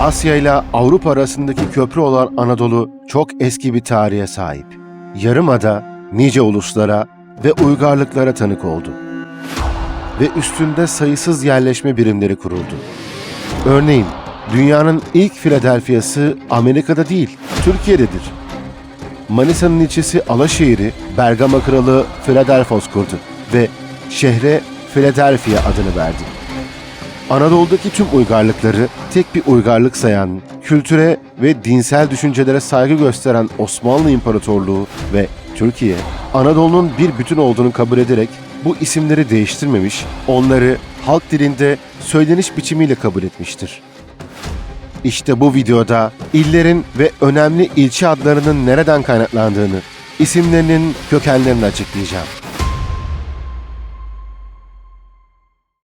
Asya ile Avrupa arasındaki köprü olan Anadolu çok eski bir tarihe sahip. Yarımada nice uluslara ve uygarlıklara tanık oldu. Ve üstünde sayısız yerleşme birimleri kuruldu. Örneğin dünyanın ilk Philadelphia'sı Amerika'da değil, Türkiye'dedir. Manisa'nın ilçesi Alaşehir'i Bergama kralı Philadelphos kurdu ve şehre Philadelphia adını verdi. Anadolu'daki tüm uygarlıkları tek bir uygarlık sayan, kültüre ve dinsel düşüncelere saygı gösteren Osmanlı İmparatorluğu ve Türkiye, Anadolu'nun bir bütün olduğunu kabul ederek bu isimleri değiştirmemiş, onları halk dilinde söyleniş biçimiyle kabul etmiştir. İşte bu videoda illerin ve önemli ilçe adlarının nereden kaynaklandığını, isimlerinin kökenlerini açıklayacağım.